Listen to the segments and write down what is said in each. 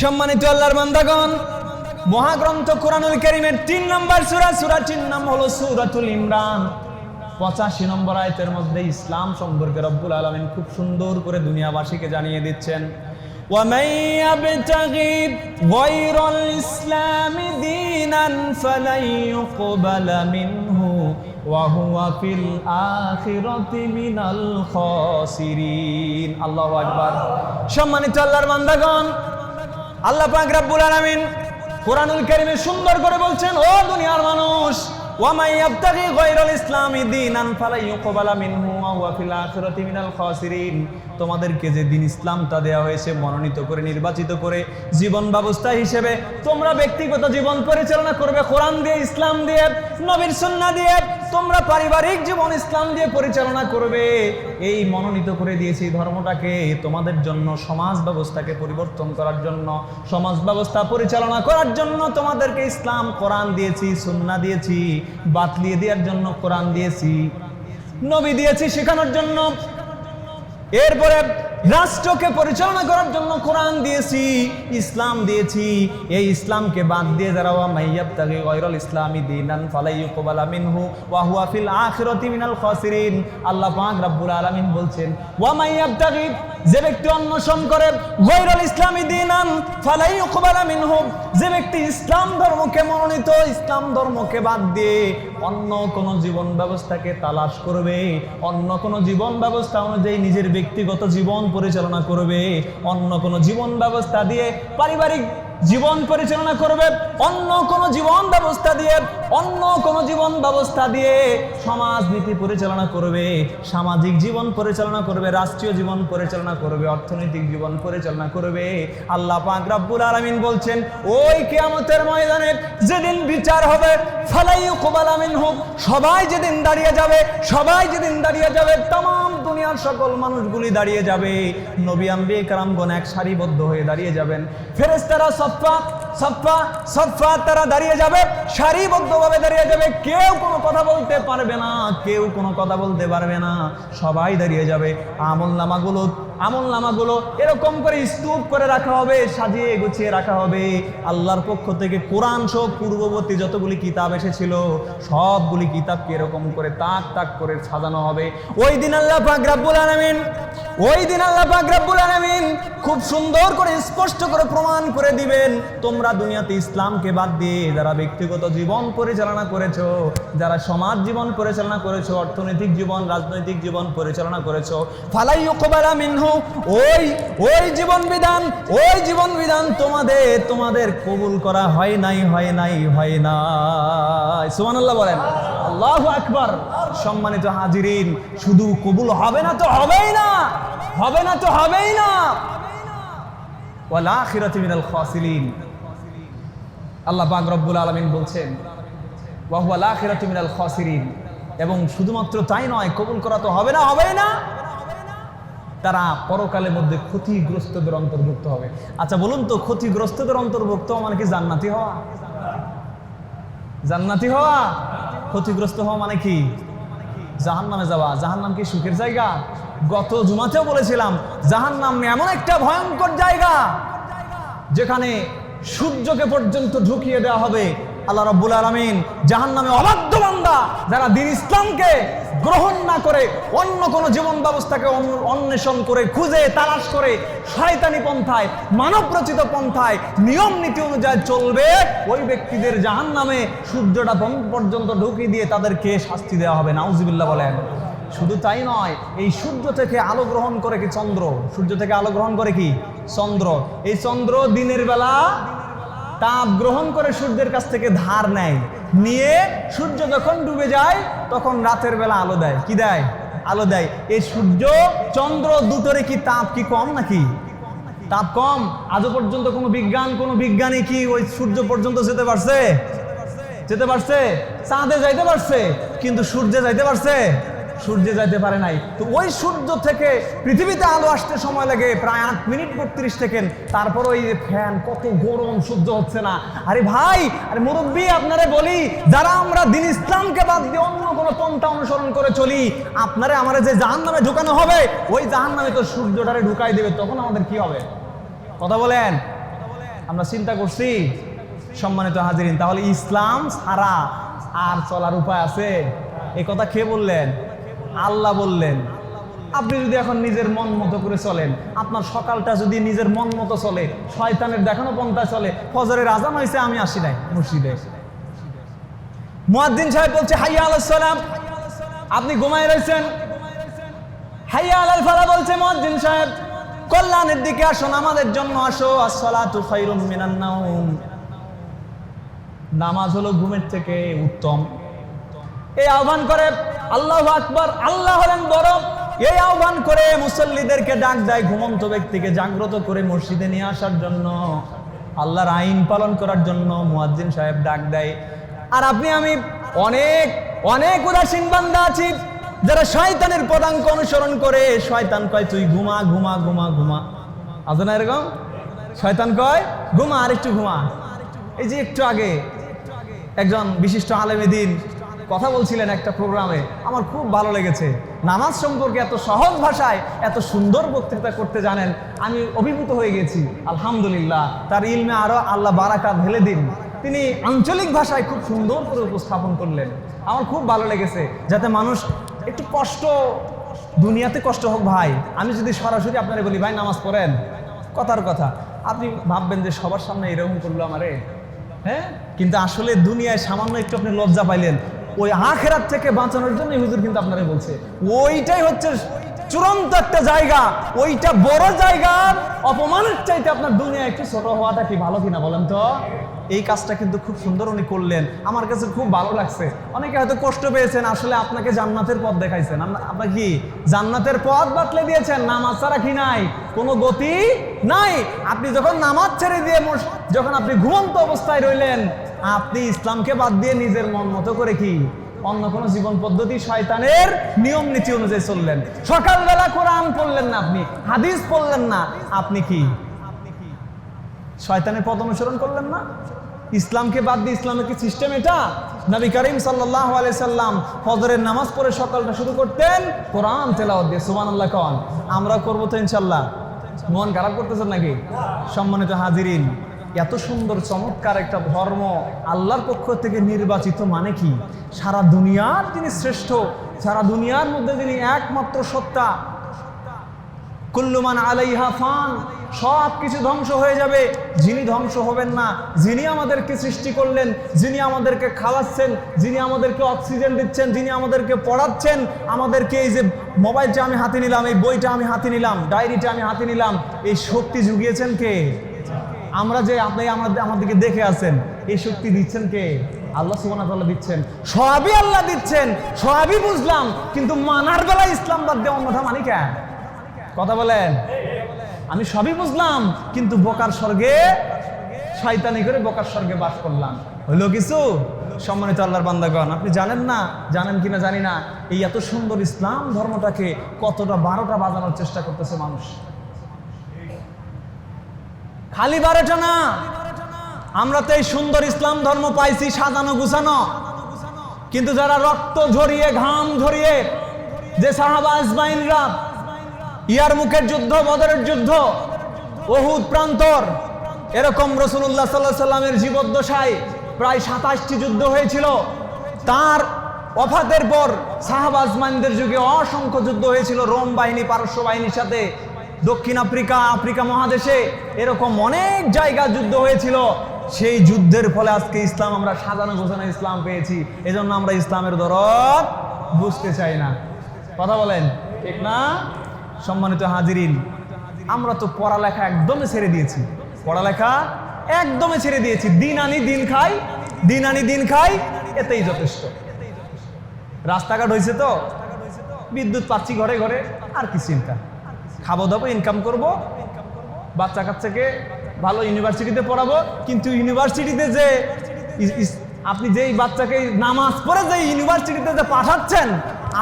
সম্মানিত আল্লাহর বান্দাগণ মহাগ্রন্থ কোরআনুল করিমের তিন নম্বর সূরা সূরাটির নাম হলো সূরাতুল ইমরান পঁচাশি নম্বর আয়তের মধ্যে ইসলাম সম্পর্কে রব্বুল আলমিন খুব সুন্দর করে দুনিয়াবাসীকে জানিয়ে দিচ্ছেন ومن يبتغي غير الإسلام دينا فلن يقبل منه وهو في الآخرة من الخاسرين الله أكبر সম্মানিত আল্লাহর বান্দাগণ আল্লাহ পাক রাব্বুল আলামিন কোরআনুল কারীমে সুন্দর করে বলছেন, ও দুনিয়ার মানুষ ওয়ামাই ইয়াবতাগি গায়রাল ইসলামি দীনান ফালা ইউকবালা মিনহু ওয়া ফিল আখিরাতি মিনাল খাসিরিন। তোমাদেরকে যে দিন ইসলামটা দেয়া হয়েছে, মনোনীত করে, নির্বাচিত করে, জীবন ব্যবস্থা হিসেবে তোমরা ব্যক্তিগত জীবন পরিচালনা করবে, কোরআন দিয়ে, ইসলাম দিয়ে, নবীর সুন্নাহ দিয়ে তোমরা পারিবারিক জীবন ইসলাম দিয়ে পরিচালনা করবে। এই মনোনীত করে দিয়েছি ধর্মটাকে তোমাদের জন্য, সমাজ ব্যবস্থাকে পরিবর্তন করার জন্য, সমাজ ব্যবস্থা পরিচালনা করার জন্য তোমাদেরকে ইসলাম কোরআন দিয়েছি, সুন্নাহ দিয়েছি বাতলিয়ে দেওয়ার জন্য কোরআন দিয়েছি, নবী দিয়েছি শেখানোর জন্য। এরপরে রাষ্ট্রকে পরিচালনা করার জন্য কোরআন দিয়েছি, ইসলাম দিয়েছি। এই ইসলামকে বাদ দিয়ে যারা ওয়া মাইয়াবতাগি গৈরল ইসলামি দীনান ফালাই ইউকবালা মিনহু ওয়া হুয়া ফিল আখিরাতি মিনাল খাসিরিন। আল্লাহ পাক রব্বুল আলামিন বলছেন, ওয়া মাইয়াব তাকে যে ব্যক্তি অন্বেষণ করে গৈরল ইসলামী দিনান ফালাই ইউকবালা মিনহু যে ব্যক্তি ইসলাম ধর্মকে মনোনীত, ইসলাম ধর্মকে বাদ দিয়ে অন্য কোনো জীবন ব্যবস্থাকে তালাশ করবে, অন্য কোনো জীবন ব্যবস্থা অনুযায়ী নিজের ব্যক্তিগত জীবন পরিচালনা করবে, অন্য কোনো জীবন ব্যবস্থা দিয়ে পারিবারিক জীবন পরিচালনা করবে, অন্য কোন জীবন ব্যবস্থা দিয়ে, অন্য কোন জীবন ব্যবস্থা দিয়ে সমাজ নীতি পরিচালনা করবে, সামাজিক জীবন পরিচালনা করবে, রাষ্ট্রীয় জীবন পরিচালনা করবে, অর্থনৈতিক জীবন পরিচালনা করবে। আল্লাহ পাক রব্বুল আলামিন বলছেন, ওই কিয়ামতের ময়দানে যেদিন বিচার হবে ফালাই কুবাল আমিন হোক সবাই যেদিন দাঁড়িয়ে যাবে, সবাই যেদিন দাঁড়িয়ে যাবে তাম দুনিয়ার সকল মানুষগুলি দাঁড়িয়ে যাবে। নবী আম্বি কারামগণ এক সারিবদ্ধ হয়ে দাঁড়িয়ে যাবেন। ফেরেশতারা সফা সফা সফা তারা দাঁড়িয়ে যাবে। সারিবদ্ধভাবে দাঁড়িয়ে যাবে। কেউ কোনো কথা বলতে পারবে না, কেউ কোনো কথা বলতে পারবে না। সবাই দাঁড়িয়ে যাবে। আমল নামাগুলো আমল নামাগুলো এরকম করে স্তূপ করে রাখা হবে, সাজিয়ে গুছিয়ে রাখা হবে। আল্লাহর পক্ষ থেকে কোরআন সহ পূর্ববর্তী যতগুলি কিতাব এসেছিল, সবগুলি কিতাবকে এরকম করে তাক তাক করে সাজানো হবে। ওই দিন আল্লাহ পাক আলামিন ওই দিন আল্লাহ পাক আলামিন খুব সুন্দর করে স্পষ্ট করে প্রমাণ করে দিবেন, তোমরা দুনিয়াতে ইসলামকে বাদ দিয়ে যারা ব্যক্তিগত জীবন পরিচালনা করেছ, যারা সমাজ জীবন পরিচালনা করেছ, অর্থনৈতিক জীবন, রাজনৈতিক জীবন পরিচালনা করেছ, ফালাই মিনহু ওই ওই জীবন বিধান, ওই জীবন বিধান তোমাদের তোমাদের কবুল করা হয় নাই হয় নাই হয় নাই। সুবহানাল্লাহ বলেন। আল্লাহু আকবার। সম্মানিত হাজিরিন, শুধু কবুল হবে না তো হবেই না। হবে না তো হবেই না। মিনাল খাসিরিন। আল্লাহ পাক রব্বুল আলামিন বলছেন, ওয়া মিনাল খাসিরিন। এবং শুধুমাত্র তাই নয়, কবুল করা তো হবে না, হবেই না। তারা পরকালের মধ্যে ক্ষতিগ্রস্তদের অন্তর্ভুক্ত হবে। আচ্ছা বলুন তো, ক্ষতিগ্রস্তদের অন্তর্ভুক্ত মানে কি জান্নাতি হওয়া? জান্নাতি হওয়া? ক্ষতিগ্রস্ত হওয়া মানে কি? জাহান নামে যাওয়া। জাহান নাম কি সুখের জায়গা? গত জুমাতেও বলেছিলাম জাহান নাম এমন একটা ভয়ঙ্কর জায়গা যেখানে সূর্যকে পর্যন্ত ঢুকিয়ে দেওয়া হবে। আল্লাহ রাব্বুল আলামিন জাহান নামে অবাধ্য বান্দা, যারা দিন ইসলামকে গ্রহণ না করে অন্য কোনো জীবন ব্যবস্থাকে অন্বেষণ করে, খুঁজে, তালাশ করে শয়তানি পন্থায় মানব রচিত পন্থায় নিয়ম নীতি অনুযায়ী চলবে, ওই ব্যক্তিদের জাহান নামে সূর্যটা পর্যন্ত ঢুকিয়ে দিয়ে তাদেরকে শাস্তি দেওয়া হবে। নাউজিবিল্লাহ বলেন, শুধু তাই নয়, এই সূর্য থেকে আলো গ্রহণ করে কি চন্দ্র? সূর্য থেকে আলো গ্রহণ করে কি? চন্দ্র। এই চন্দ্র দিনের বেলা তাপ গ্রহণ করে সূর্যের কাছ থেকে ধার নেয়। নিয়ে সূর্য যখন ডুবে যায়, তখন রাতের বেলা আলো দেয়। কি দেয়? আলো দেয়। এই সূর্য, চন্দ্র দুটোরে কি তাপ কি কম নাকি? তাপ কম। আজও পর্যন্ত কোনো বিজ্ঞান, কোনো বিজ্ঞানী কি ওই সূর্য পর্যন্ত যেতে পারছে? যেতে পারছে? চাঁদে যাইতে পারছে? কিন্তু সূর্যে যাইতে পারছে? সূর্যে যাইতে পারে নাই। তো ওই সূর্য থেকে পৃথিবীতে আলো আসতে সময় লাগে প্রায় আট মিনিট বত্রিশ সেকেন্ড। তারপর ওই যে ফ্যান, কত গরম সহ্য হচ্ছে না। আরে ভাই, আরে মুরব্বী, আপনারে বলি, যারা আমরা দিন ইসলামকে বাদ দিয়ে অন্য কোনো পন্থা অনুসরণ করে চলি, আপনারে আমার যে জাহান নামে ঢুকানো হবে, ওই জাহান নামে তো সূর্যটারে ঢুকাই দেবে, তখন আমাদের কি হবে? কথা বলেন। আমরা চিন্তা করছি, সম্মানিত হাজিরিন, তাহলে ইসলাম ছাড়া আর চলার উপায় আছে? এই কথা কে বললেন? আল্লাহ বললেন, আপনি যদি এখন নিজের মন মতো করে চলেন, আপনার সকালটা যদি নিজের মন মতো চলে, শয়তানের দেখানো পন্থায় চলে, ফজরের আজান হয়েছে আমি আসি নাই, মসজিদে। মুয়াজ্জিন সাহেব বলছে, হাইয়া আলাইহিস সালাম, আপনি ঘুমায় রয়েছেন? হাইয়া আলাল ফালা বলছে, মুয়াজ্জিন সাহেব, কল্যাণের দিকে আসুন, আমাদের জন্য আসো, আসসালাতু খায়রুম মিনান নাওম। নামাজ হলো ঘুমের থেকে উত্তম। এই আহ্বান করে, আল্লাহ আকবর, আল্লাহ হলেন বড়। এই আহ্বান করে মুসল্লিদেরকে ডাক দেয় ঘুমন্ত ব্যক্তিকে জাগ্রত করে মসজিদে নিয়ে আসার জন্য, আল্লাহর আইন পালন করার জন্য মুয়াজ্জিন সাহেব ডাক দেয়। আর আপনি, আমি অনেক অনেক উদাসীন বান্দা আছি, যারা শয়তানের পদাঙ্ক অনুসরণ করে, শয়তান কয়, তুই ঘুমা ঘুমা ঘুমা ঘুমা। আছে না এরকম? শয়তান কয়, ঘুমা আর একটু ঘুমা। এই যে একটু আগে, একজন বিশিষ্ট আলেমে দিন কথা বলছিলেন একটা প্রোগ্রামে, আমার খুব ভালো লেগেছে। নামাজ সম্পর্কে এত সহজ ভাষায় এত সুন্দর বক্তৃতা করতে জানেন, আমি অভিভূত হয়ে গেছি। আলহামদুলিল্লাহ, তার ইলমে আরও আল্লাহ বারাকাত ঢেলে দিন। তিনি আঞ্চলিক ভাষায় খুব সুন্দর করে উপস্থাপন করলেন। আমার খুব ভালো লেগেছে, যাতে মানুষ একটু কষ্ট, দুনিয়াতে কষ্ট হোক ভাই। আমি যদি সরাসরি আপনারে বলি, ভাই, নামাজ পড়েন? কথার কথা। আপনি ভাববেন যে সবার সামনে এরকম করল আমারে? হ্যাঁ? কিন্তু আসলে দুনিয়ায় সামান্য একটু আপনি লজ্জা পাইলেন। ওই আখেরাত থেকে বাঁচানোর জন্য হুজুর কিন্তু আপনারা বলছে। ওইটাই হচ্ছে চূড়ান্ত একটা জায়গা। ওইটা বড় জায়গার অপমানের চাইতে আপনার দুনিয়া একটু ছোট হওয়াটা কি ভালো কিনা বলেন তো? এই কাজটা কিন্তু খুব সুন্দর উনি করলেন। আমার কাছে খুব ভালো লাগছে। অনেকে হয়তো কষ্ট পেয়েছেন, আসলে আপনাকে জান্নাতের পথ দেখাইছেন। আপনা- আপনার কি জান্নাতের পথ বাতলে দিয়েছেন? নামাজ ছাড়া কি নাই? কোনো গতি নাই? আপনি যখন নামাজ ছেড়ে দিয়ে যখন আপনি ঘুমন্ত অবস্থায় রইলেন আপনি ইসলামকে বাদ দিয়ে নিজের মন মতো করে কি অন্য কোনো জীবন পদ্ধতি শয়তানের নিয়ম নীতি অনুযায়ী চললেন? সকালবেলা কোরআন পড়লেন না আপনি, হাদিস পড়লেন না, আপনি কি? শয়তানের পদ অনুসরণ করলেন না? ইসলামকে বাদ দিয়ে ইসলামের কি সিস্টেম এটা? নবী করিম সাল্লাহ সাল্লাম ফজরের নামাজ পড়ে সকালটা শুরু করতেন, কোরআন তেলাওয়াত দিয়ে সুমান আল্লাহ কন। আমরা করব তো ইনশাল্লাহ মন খারাপ করতেছেন নাকি? সম্মানিত হাজিরিন। এত সুন্দর, চমৎকার একটা ধর্ম আল্লাহর পক্ষ থেকে নির্বাচিত মানে কি? সারা দুনিয়ার যিনি শ্রেষ্ঠ, সারা দুনিয়ার মধ্যে যিনি একমাত্র সত্তা কুল্লুমান আলাইহা ফান, সব কিছু ধ্বংস হয়ে যাবে। যিনি ধ্বংস হবেন না, যিনি আমাদেরকে সৃষ্টি করলেন, যিনি আমাদেরকে খাওয়াচ্ছেন, যিনি আমাদেরকে অক্সিজেন দিচ্ছেন, যিনি আমাদেরকে পড়াচ্ছেন, আমাদেরকে এই যে মোবাইলটা আমি হাতে নিলাম, এই বইটা আমি হাতে নিলাম, ডায়েরিটা আমি হাতে নিলাম, এই শক্তি জুগিয়েছেন কে? আমরা যে আপনি আমাদের আমাদেরকে দেখে আছেন, এই শক্তি দিচ্ছেন কে? আল্লাহ সুবহানাহু দিচ্ছেন। সবই আল্লাহ দিচ্ছেন, সবই বুঝলাম, কিন্তু মানার বেলা ইসলাম বাদ দিয়ে অন্যথা মানি কেন কথা বলেন। আমি সবই বুঝলাম, কিন্তু বোকার স্বর্গে শয়তানি করে বোকার স্বর্গে বাস করলাম। হইল কিছু? সম্মানিত আল্লাহর বান্দাগণ, আপনি জানেন না? জানেন কিনা জানি না। এই এত সুন্দর ইসলাম ধর্মটাকে কতটা বারোটা বাজানোর চেষ্টা করতেছে মানুষ। খালি বারোটা না। আমরা তো এই সুন্দর ইসলাম ধর্ম পাইছি, সাজানো গুছানো। কিন্তু যারা রক্ত ঝরিয়ে, ঘাম ঝরিয়ে, যে সাহাবা ইয়ার মুখের যুদ্ধ, বদরের যুদ্ধ, ওহুদ প্রান্তর, এরকম রসুল্লাহ সাল্লাহ সাল্লামের জীবদ্দশায় প্রায় সাতাশটি যুদ্ধ হয়েছিল। তার অফাতের পর সাহাবা আজমাইনদের যুগে অসংখ্য যুদ্ধ হয়েছিল। রোম বাহিনী, পারস্য বাহিনীর সাথে দক্ষিণ আফ্রিকা আফ্রিকা মহাদেশে এরকম অনেক জায়গা যুদ্ধ হয়েছিল। সেই যুদ্ধের ফলে আজকে ইসলাম, আমরা সাজানো ঘোষণা ইসলাম পেয়েছি। এজন্য আমরা ইসলামের দরদ বুঝতে চাই না। কথা বলেন, ঠিক না? সম্মানিত হাজিরিন, আমরা তো পড়ালেখা একদমই ছেড়ে দিয়েছি। পড়ালেখা একদমই ছেড়ে দিয়েছি। দিন আনি দিন খাই, দিন আনি দিন খাই, এতেই যথেষ্ট। রাস্তাঘাট হয়েছে তো? বিদ্যুৎ পাচ্ছি ঘরে ঘরে, আর কি চিন্তা? খাব দাবো ইনকাম করব। বাচ্চা কাচ্চাকে ভালো ইউনিভার্সিটিতে পড়াবো। কিন্তু ইউনিভার্সিটিতে যে আপনি যেই বাচ্চাকে নামাজ পড়ে যে ইউনিভার্সিটিতে যে পাঠাচ্ছেন,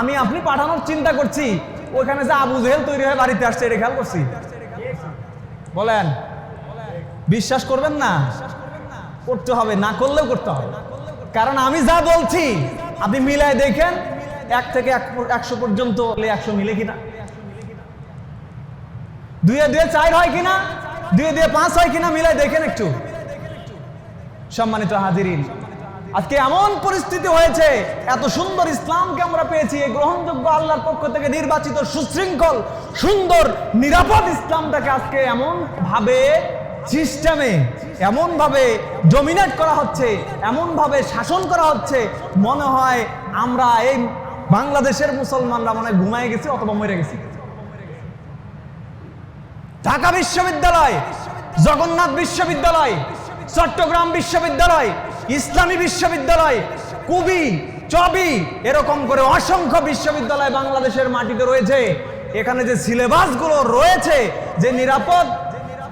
আমি আপনি পাঠানোর চিন্তা করছি। ওখানে যে আবু জেহেল তৈরি হয়ে বাড়িতে আসছে, এটা খেয়াল করছি। বলেন, বিশ্বাস করবেন না? করতে হবে, না করলেও করতে হবে। কারণ আমি যা বলছি, আপনি মিলায় দেখেন, এক থেকে একশো পর্যন্ত একশো মিলে কিনা। দুয়ে দুয়ে চার হয় কিনা? দুই দিয়ে পাঁচ হয় কিনা? মিলাই দেখেন একটু। সম্মানিত হাজিরিন, আজকে এমন পরিস্থিতি হয়েছে, এত সুন্দর ইসলামকে আমরা পেয়েছি গ্রহণযোগ্য আল্লাহর পক্ষ থেকে নির্বাচিত সুশৃঙ্খল, সুন্দর, নিরাপদ ইসলামটাকে আজকে এমন ভাবে সিস্টেমে এমন ভাবে ডমিনেট করা হচ্ছে এমন ভাবে শাসন করা হচ্ছে, মনে হয় আমরা এই বাংলাদেশের মুসলমানরা মনে হয় ঘুমায় গেছি অথবা মরে গেছি। ঢাকা বিশ্ববিদ্যালয়, জগন্নাথ বিশ্ববিদ্যালয়, চট্টগ্রাম বিশ্ববিদ্যালয়, ইসলামী বিশ্ববিদ্যালয়, কুবি, চবি, এরকম করে অসংখ্য বিশ্ববিদ্যালয় বাংলাদেশের মাটিতে রয়েছে। এখানে যে সিলেবাসগুলো রয়েছে, যে নিরাপদ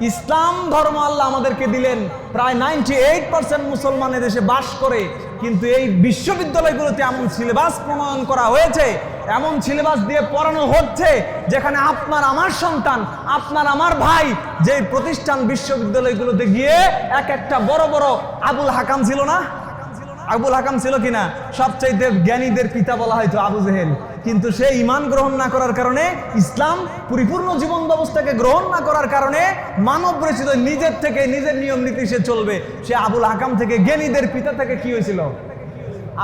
ইসলাম ধর্ম আল্লাহ আমাদেরকে দিলেন। প্রায় নাইনটি এইট পার্সেন্ট মুসলমান দেশে বাস করে। কিন্তু এই বিশ্ববিদ্যালয়গুলোতে এমন সিলেবাস প্রণয়ন করা হয়েছে, এমন সিলেবাস দিয়ে পড়ানো হচ্ছে, যেখানে আপনার আমার সন্তান, আপনার আমার ভাই যে প্রতিষ্ঠান বিশ্ববিদ্যালয়গুলোতে গিয়ে এক একটা বড় বড় আবুল হাকাম ছিল না? আবুল হাকাম ছিল কিনা? সবচাইতে জ্ঞানীদের পিতা বলা হয়তো আবু জেহেল। কিন্তু সে ইমান গ্রহণ না করার কারণে, ইসলাম পরিপূর্ণ জীবন ব্যবস্থাকে গ্রহণ না করার কারণে মানব রচিত নিজের থেকে নিজের নিয়ম নীতি সে চলবে। সে আবুল হাকাম থেকে জ্ঞানীদের পিতা থেকে কি হয়েছিল?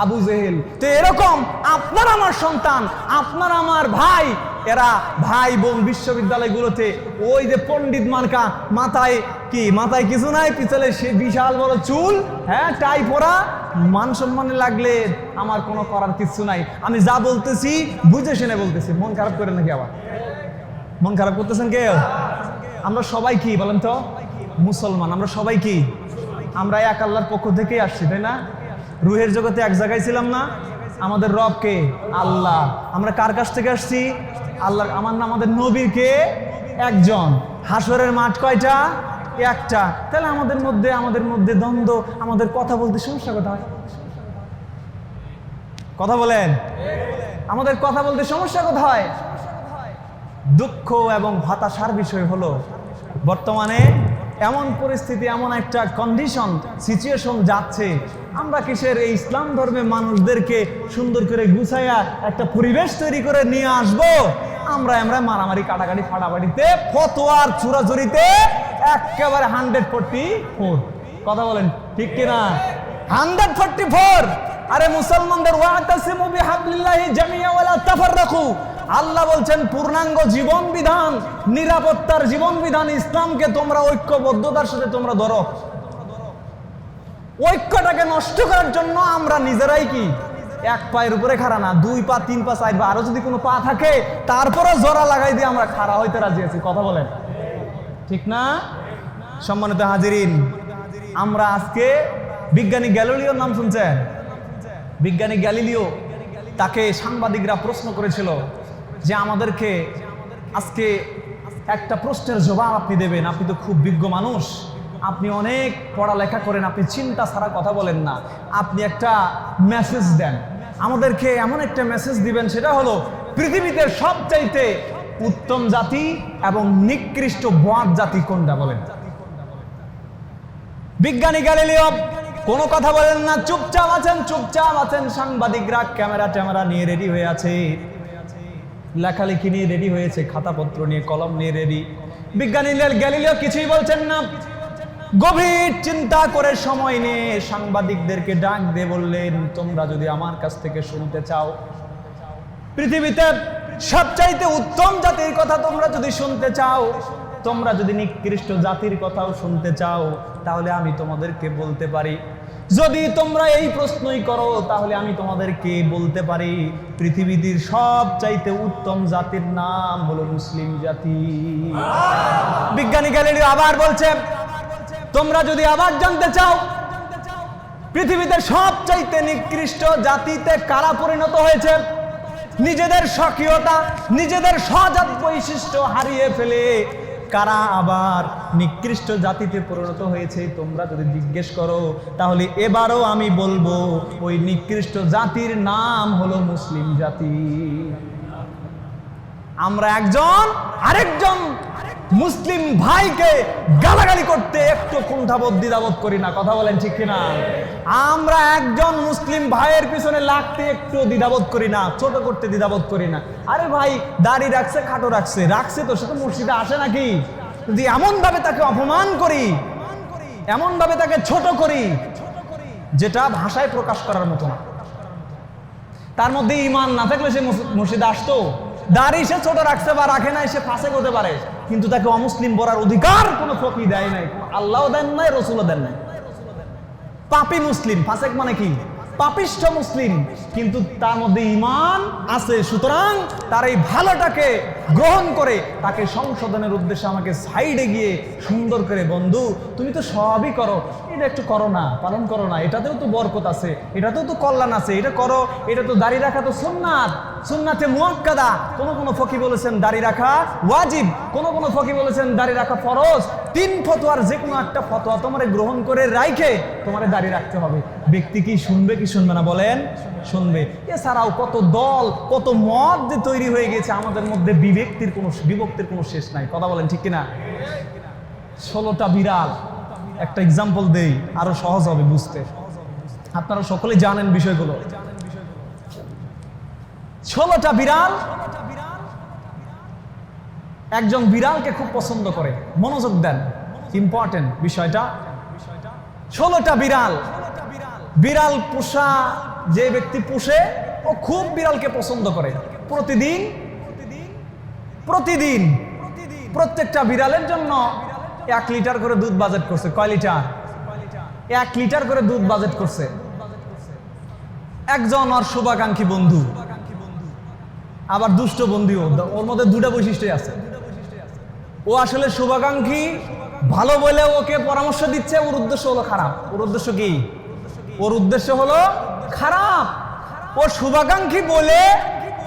আবু জেহেল। তো এরকম, আপনার আমার সন্তান, আপনার আমার ভাই এরা ভাই বোন বিশ্ববিদ্যালয়গুলোতে ওই যে পণ্ডিত মার্কা মাথায় কি, মাথায় কিছু নাই, পিছলে সে বিশাল বড় চুল হ্যাঁ টাই পরা, মান সম্মানে লাগলে আমার কোনো করার কিছু নাই। আমি যা বলতেছি বুঝে শুনে বলতেছি। মন খারাপ করে নাকি আবার? মন খারাপ করতেছেন কেউ? আমরা সবাই কি বলেন তো? মুসলমান। আমরা সবাই কি? আমরা এক আল্লাহর পক্ষ থেকেই আসছি, তাই না? রুহের জগতে এক জায়গায় ছিলাম না। আমাদের রব কে? আল্লাহ। আমরা কার কাছ থেকে আসছি? আল্লাহ আমার না আমাদের নবীর কে? একজন। হাসরের মাঠ কয়টা? একটা। তাহলে আমাদের মধ্যে আমাদের মধ্যে দ্বন্দ্ব, আমাদের কথা বলতে সমস্যা কোথায়? কথা বলেন। আমাদের কথা বলতে সমস্যা কোথায়? দুঃখ এবং হতাশার বিষয় হলো, বর্তমানে এমন পরিস্থিতি, এমন একটা কন্ডিশন সিচুয়েশন যাচ্ছে আমরা কিসের এই ইসলাম ধর্মের মানুষদেরকে সুন্দর করে গুছাইয়া একটা পরিবেশ তৈরি করে নিয়ে আসব? আমরা আমরা মারামারি, কাটাকাটি, ফাটাফাটিতে, ফতোয়ার চুরাচুরিতে একেবারে হান্ড্রেড ফোরটি ফোর। কথা বলেন, ঠিক কিনা? Hundred forty four. আরে মুসলমানদের, ওয়াতাসিমু বিহাবলিল্লাহি জামিয়া ওয়ালা তাফাররাকু। আল্লাহ বলছেন, পূর্ণাঙ্গ জীবন বিধান নিরাপত্তার জীবন বিধান ইসলামকে তোমরা ঐক্যবদ্ধতার সাথে তোমরা ধরো। ঐক্যটাকে নষ্ট করার জন্য আমরা নিজেরাই কি? এক পায়ের উপরে খাড়া না, দুই পা, তিন পা, চার পা, আরও যদি কোনো পা থাকে তারপরে জোড়া লাগাই দিয়ে আমরা খাড়া হইতে রাজি আছি। কথা বলেন। ঠিক না? সম্মানিত হাজিরিন, আমরা আজকে বিজ্ঞানী গ্যালিলিওর নাম শুনছেন? বিজ্ঞানী গ্যালিলিও তাকে সাংবাদিকরা প্রশ্ন করেছিল যে আমাদেরকে আজকে একটা প্রশ্নের জবাব আপনি দেবেন। আপনি তো খুব বিজ্ঞ মানুষ। আপনি অনেক পড়ালেখা করেন, আপনি চিন্তা ছাড়া কথা বলেন না। আপনি একটা মেসেজ দেন। আমাদেরকে এমন একটা মেসেজ দিবেন, সেটা হলো, পৃথিবীতে সবচাইতে উত্তম জাতি এবং নিকৃষ্ট বাদ জাতি কোনটা বলেন? বিজ্ঞানী গ্যালিলিও কোনো কথা বলেন না, চুপচাপ আছেন চুপচাপ আছেন। সাংবাদিকরা ক্যামেরা ট্যামেরা নিয়ে রেডি হয়ে আছে। লেখালেখি নিয়ে রেডি হয়েছে, খাতাপত্র নিয়ে, কলম নিয়ে রেডি বিজ্ঞানী গ্যালিলিও কিছুই বলছেন না। গভীর চিন্তা করে সময় নিয়ে সাংবাদিকদেরকে ডাক দিয়ে বললেন, তোমরা যদি আমার কাছ থেকে শুনতে চাও, পৃথিবীতে সবচাইতে উত্তম জাতির কথা তোমরা যদি শুনতে চাও, তোমরা যদি নিকৃষ্ট জাতির কথাও শুনতে চাও, তাহলে আমি তোমাদেরকে বলতে পারি। যদি তোমরা এই প্রশ্নই করো, তাহলে আমি তোমাদেরকে বলতে পারি পৃথিবীর সব চাইতে উত্তম জাতির নাম হলো মুসলিম জাতি। বিজ্ঞানী গ্যালিলিও আবার বলছে তোমরা যদি আবার জানতে চাও, পৃথিবীতে সব চাইতে নিকৃষ্ট জাতিতে কারা পরিণত হয়েছে? নিজেদের স্বকীয়তা, নিজেদের সজাত বৈশিষ্ট্য হারিয়ে ফেলে কারা আবার নিকৃষ্ট জাতিতে পরিণত হয়েছে তোমরা যদি জিজ্ঞেস করো, তাহলে এবারও আমি বলব, ওই নিকৃষ্ট জাতির নাম হলো মুসলিম জাতি। আমরা একজন আরেকজন মুসলিম ভাইকে গালাগালি করতে একটু কুণ্ঠাবোধ দ্বিধাবোধ করি না, কথা বলেন ঠিক কিনা? আমরা একজন মুসলিম ভাইয়ের পিছনে লাগতে একটু দ্বিধাবোধ করি না, ছোট করতে দ্বিধাবোধ করি না। আরে ভাই, দাড়ি রাখছে, খাটো রাখছে রাখছে তো, সে তো মসজিদে আসে নাকি? যদি এমনভাবে তাকে অপমান করি, এমনভাবে তাকে ছোট করি, যেটা ভাষায় প্রকাশ করার মতো না। তার মধ্যে ইমান না থাকলে সে মস- মসজিদে আসতো? দাড়ি সে ছোট রাখতে বা রাখে নাই, সে ফাঁসে করতে পারে। কিন্তু তাকে অমুসলিম বলার অধিকার কোনো ফকি দেয় নাই। আল্লাহ দেন নাই, রসুলও দেন নাই। পাপি মুসলিম, ফাসেক মানে কি? পাপিষ্ঠ মুসলিম। কিন্তু তার মধ্যে ইমান আছে, সুতরাং তার এই ভালোটাকে গ্রহণ করে তাকে সংশোধনের উদ্দেশ্যে আমাকে সাইডে গিয়ে সুন্দর করে, বন্ধু, তুমি তো সবই করো। এটা একটু করো না, পালন করো না। এটাতেও তো বরকত আছে, এটাতেও তো কল্যাণ আছে। এটা করো, এটা তো দাড়ি রাখা তো সুন্নাত। সুন্নাতে মুয়াক্কাদা, কোন কোন ফকি বলেছেন দাড়ি রাখা ওয়াজিব, কোন কোন ফকি বলেছেন দাড়ি রাখা ফরজ। তিন ফতোয়ার যে কোনো একটা ফতোয়া তোমারে গ্রহণ করে রাইখে তোমারে দাড়ি রাখতে হবে। ব্যক্তি কি শুনবে কি শুনবে না বলেন? শুনবে। এছাড়াও কত দল, কত মত যে তৈরি হয়ে গেছে, আমাদের মধ্যে বিভক্তির কোনো বিভক্তির কোনো শেষ নাই। কথা বলেন ঠিক কিনা? ষোলোটা বিড়াল। একটা এক্সাম্পল দেই, আরও সহজ হবে বুঝতে। আপনারা সকলে জানেন বিষয়গুলো। ষোলোটা বিড়াল একজন বিড়ালকে খুব পছন্দ করে। মনোযোগ দেন। ইম্পর্টেন্ট বিষয়টা। ষোলোটা বিড়াল। বিড়াল পোষা, যে ব্যক্তি পুষে, ও খুব বিড়ালকে পছন্দ করে। প্রতিদিন প্রতিদিন প্রত্যেকটা বিড়ালের জন্য এক লিটার করে দুধ বাজেট করছে। কয় লিটার? এক লিটার করে দুধ বাজেট করছে। একজন ওর শুভাকাঙ্ক্ষী বন্ধু। আবার দুষ্ট বন্ধুও ওর মধ্যে দুটা বৈশিষ্ট্য আছে। ও আসলে শুভাকাঙ্ক্ষী, ভালো বলে ওকে পরামর্শ দিচ্ছে, ওর উদ্দেশ্য হলো খারাপ। ওর উদ্দেশ্য কি? ওর উদ্দেশ্য হলো খারাপ। ও শুভাকাঙ্ক্ষী বলে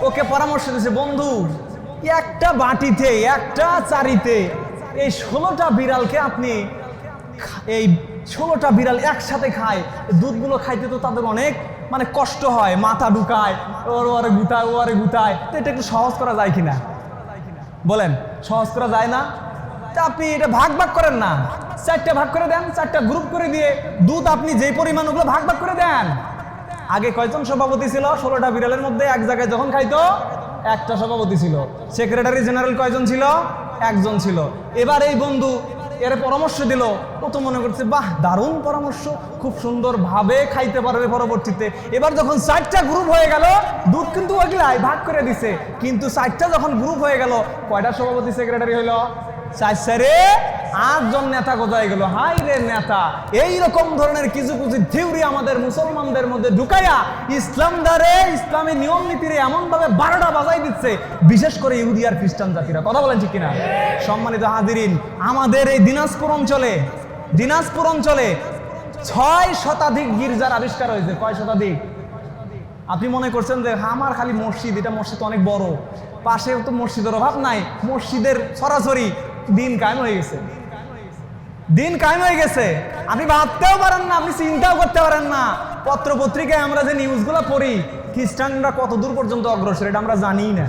ওকে পরামর্শ দিচ্ছে, বন্ধু, একটা বাটিতে, একটা চারিতে এই ষোলোটা বিড়ালকে আপনি এই ষোলোটা বিড়াল একসাথে খায়। দুধগুলো খাইতে তো তাদের অনেক মানে কষ্ট হয়, মাথা ঢুকায়, ওর ওরে গুতায় ও আরে গুতায়। তো এটা একটু সহজ করা যায় কিনা? বলেন, সহজ করা যায় না? তা আপনি এটা ভাগ ভাগ করেন না। চারটা ভাগ করে দেন, চারটা গ্রুপ করে দিয়ে দুধ আপনি যে পরিমাণ ওগুলো ভাগ ভাগ করে দেন। আগে কয়জন সভাপতি ছিল? ষোলোটা বিড়ালের মধ্যে এক জায়গায় যখন খাইতো, একটা সভাপতি ছিল। সেক্রেটারি জেনারেল কয়জন ছিল? একজন ছিল। এবার এই বন্ধু এর পরামর্শ দিল। ও তো মনে করছে, বাহ, দারুণ পরামর্শ। খুব সুন্দরভাবে খাইতে পারবে পরবর্তীতে। এবার যখন চারটা গ্রুপ হয়ে গেল, দুধ কিন্তু ওগুলাই ভাগ করে দিছে। কিন্তু চারটা যখন গ্রুপ হয়ে গেল, কয়টা সভাপতি সেক্রেটারি হইল? চার চারে আটজন নেতা কোথায় গেল? হাই রে নেতা। এই রকম ধরনের কিছু কিছু থিওরি আমাদের মুসলমানদের মধ্যে ঢুকাইয়া ইসলাম দ্বারে, ইসলামী নিয়ম নীতিরে এমন ভাবে বারোটা বাজাই দিচ্ছে, বিশেষ করে ইহুদি আর খ্রিস্টান জাতিরা। কথা বলেন ঠিক কিনা? সম্মানিত হাজিরিন, আমাদের এই দিনাজপুর অঞ্চলে দিনাজপুর অঞ্চলে ছয় শতাধিক গির্জার আবিষ্কার হয়েছে। কয় শতাধিক? আপনি মনে করছেন যে আমার খালি মসজিদ, এটা মসজিদ অনেক বড়। পাশে তো মসজিদের অভাব নাই। মসজিদের সরাসরি দিন কায়েম হয়ে গেছে। দিন কায়েম হয়ে গেছে। আপনি ভাবতেও পারেন না, আপনি চিন্তাও করতে পারেন না। পত্র পত্রিকায় আমরা যে নিউজগুলো পড়ি, খ্রিস্টানরা কত দূর পর্যন্ত অগ্রসর, এটা আমরা জানি না।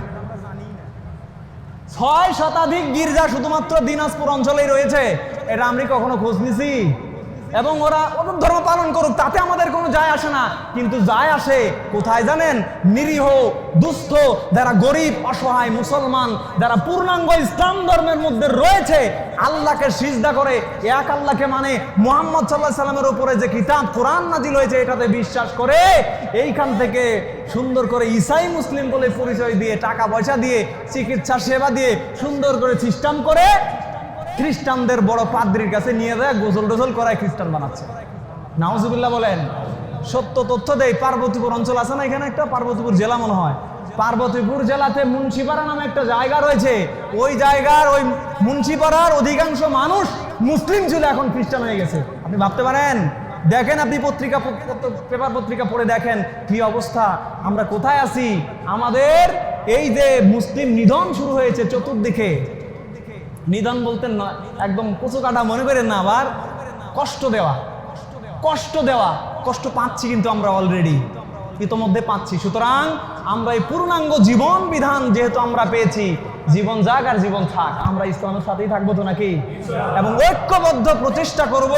ছয় শতাধিক গির্জা শুধুমাত্র দিনাজপুর অঞ্চলেই রয়েছে, এটা আমি কখনো খোঁজ নিছি? এবং ওরা অনুপ ধর্ম পালন করুক, তাতে আমাদের কোনো যায় আসে না। কিন্তু যায় আসে, কোথায় জানেন? নিরীহ, দুস্থ, যারা গরিব, অসহায়, মুসলমান, যারা পূর্ণাঙ্গ ইসলাম ধর্মের মধ্যে রয়েছে, আল্লাহকে সিজদা করে, এক আল্লাহকে মানে মোহাম্মদ সাল্লাহ সাল্লামের উপরে যে কিতাব, কোরআন নাজিল হয়েছে, এটাতে বিশ্বাস করে, এইখান থেকে সুন্দর করে ইসাই মুসলিম বলে পরিচয় দিয়ে, টাকা পয়সা দিয়ে, চিকিৎসা সেবা দিয়ে সুন্দর করে সিস্টেম করে খ্রিস্টানদের বড় পাদ্রির কাছে নিয়ে যায়, গোসল টোসল করায় খ্রিস্টান বানাচ্ছে। নাউজুবিল্লাহ বলেন, সত্য তথ্য দেয় পার্বতীপুর অঞ্চল আছে না এখানে একটা? পার্বতীপুর জেলা মনে হয়। পার্বতীপুর জেলাতে মুন্সিপাড়া নামে একটা জায়গা রয়েছে। ওই জায়গার ওই মুন্সিপাড়ার অধিকাংশ মানুষ মুসলিম ছিল, এখন খ্রিস্টান হয়ে গেছে। আপনি ভাবতে পারেন, দেখেন আপনি পত্রিকা, পেপার পত্রিকা পড়ে দেখেন কি অবস্থা, আমরা কোথায় আছি? আমাদের এই যে মুসলিম নিধন শুরু হয়েছে চতুর্দিকে নিধন বলতেন না, একদম কচু কাটা মনে করেন না আবার? কষ্ট দেওয়া। কষ্ট দেওয়া। কষ্ট পাচ্ছি কিন্তু আমরা অলরেডি ইতোমধ্যে পাচ্ছি। সুতরাং আমরা এই পূর্ণাঙ্গ জীবন বিধান যেহেতু আমরা পেয়েছি, জীবন যাক আর জীবন থাক, আমরা ইসলামের সাথেই থাকব তো নাকি? এবং ঐক্যবদ্ধ প্রচেষ্টা করব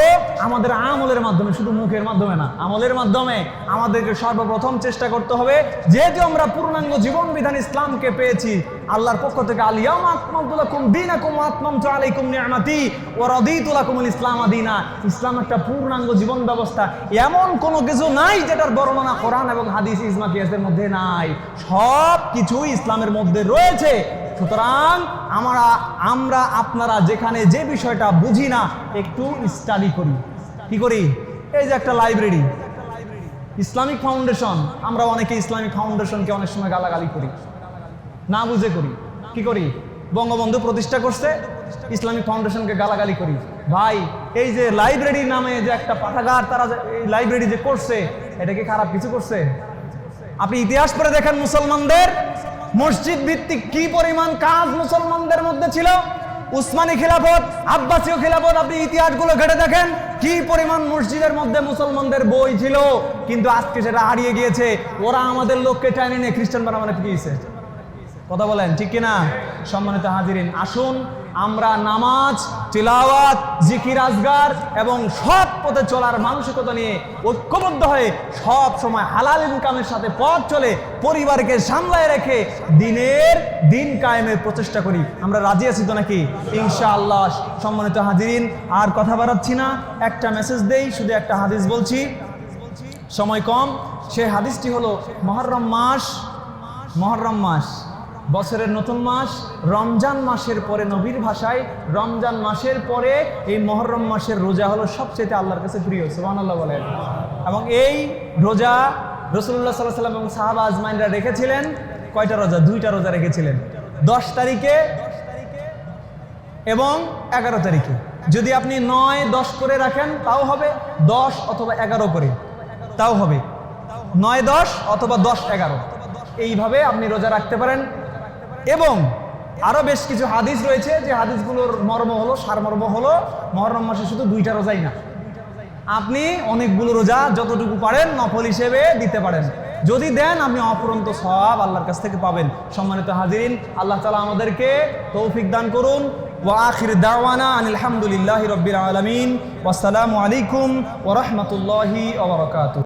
আমাদের আমলের মাধ্যমে, শুধু মুখের মাধ্যমে না, আমলের মাধ্যমে। আমাদেরকে সর্বপ্রথম চেষ্টা করতে হবে, যেহেতু আমরা পূর্ণাঙ্গ জীবন বিধান ইসলামকে পেয়েছি আল্লাহর পক্ষ থেকে আলিয়াম আকমাতুলাকুম দিনাকুম আতমামতু আলাইকুম নিআমাতি ওয়া রাদিতু লাকুমুল ইসলাম আদিনা ইসলাম একটা পূর্ণাঙ্গ জীবন ব্যবস্থা। এমন কোনো কিছু নাই যেটার বর্ণনা কোরআন এবং হাদিস ইজমা কিয়াসের মধ্যে নাই। সব কিছুই ইসলামের মধ্যে রয়েছে। সুতরাং আমরা আমরা আপনারা যেখানে যে বিষয়টা বুঝি না, একটু স্টাডি করি। কি করি? এই যে একটা লাইব্রেরি ইসলামিক ফাউন্ডেশন আমরা অনেকে ইসলামিক ফাউন্ডেশনকে অনেক সময় গালাগালি করি। না বুঝে করি। কি করি? বঙ্গবন্ধু প্রতিষ্ঠা করছে, ইসলামিক ফাউন্ডেশনকে গালাগালি করি। ভাই, এই যে লাইব্রেরি নামে যে একটা পাঠাগার তারা এই লাইব্রেরি যে করছে, এটা কি খারাপ কিছু করছে? আপনি ইতিহাস পড়ে দেখেন মুসলমানদের। মসজিদ ভিত্তিক কি পরিমাণ কাজ মুসলমানদের মধ্যে ছিল? উসমানী খিলাফত, আব্বাসীয় খিলাফত, আপনি ইতিহাসগুলো ঘেটে দেখেন, কি পরিমাণ মসজিদের মধ্যে মুসলমানদের বই ছিল? কিন্তু আজকে সেটা হারিয়ে গিয়েছে। ওরা আমাদের লোককে টাইনে নিয়ে খ্রিস্টান বানাবানে গিয়েছে কথা বলেন, ঠিক কিনা? সম্মানিত হাজিরিন, আসুন আমরা নামাজ, তিলাওয়াত, জিকির, আজগার এবং সৎ পথে চলার মানসিকতা নিয়ে ঐক্যবদ্ধ হয়ে সব সময় হালাল ইনকামের সাথে পথ চলে পরিবারকে সামলায় রেখে দিনের দিন কায়েমের প্রচেষ্টা করি। আমরা রাজি আছি তো নাকি? ইনশাআল্লাহ, সম্মানিত হাজিরিন, আর কথা বাড়াচ্ছি না। একটা মেসেজ দেই, শুধু একটা হাদিস বলছি। সময় কম। সেই হাদিসটি হলো মহরম মাস মহরম মাস। বছরের নতুন মাস রমজান মাসের পরে নবীর ভাষায়, রমজান মাসের পরে এই মহরম মাসের রোজা হলো সবচেয়ে আল্লাহর কাছে প্রিয় সুবাহ বলেন। এবং এই রোজা রসুল্লাহ সাল্লাহ সাল্লাম এবং সাহাবা আজমাইনরা রেখেছিলেন। কয়টা রোজা? দুইটা রোজা রেখেছিলেন। দশ তারিখে এবং এগারো তারিখে। যদি আপনি নয়, দশ করে রাখেন, তাও হবে। দশ অথবা এগারো করে। তাও হবে। নয়, দশ অথবা দশ, এগারো। এইভাবে আপনি রোজা রাখতে পারেন। এবং আরও বেশ কিছু হাদিস রয়েছে, যে হাদিসগুলোর মর্ম হলো, সারমর্ম হলো, মহরম মাসে শুধু দুইটা রোজাই না। আপনি অনেকগুলো রোজা যতটুকু পারেন নফল হিসেবে দিতে পারেন। যদি দেন, আপনি অপরন্ত সব আল্লাহর কাছ থেকে পাবেন। সম্মানিত হাজিরিন, আল্লাহ তালা আমাদেরকে তৌফিক দান করুন। ওয়া আখির দাওয়ানা আনিল হামদুলিল্লাহি রব্বিল আলামিন। ওয়াসসালামু আলাইকুম ওয়া রাহমাতুল্লাহি ওয়া বারাকাতুহু।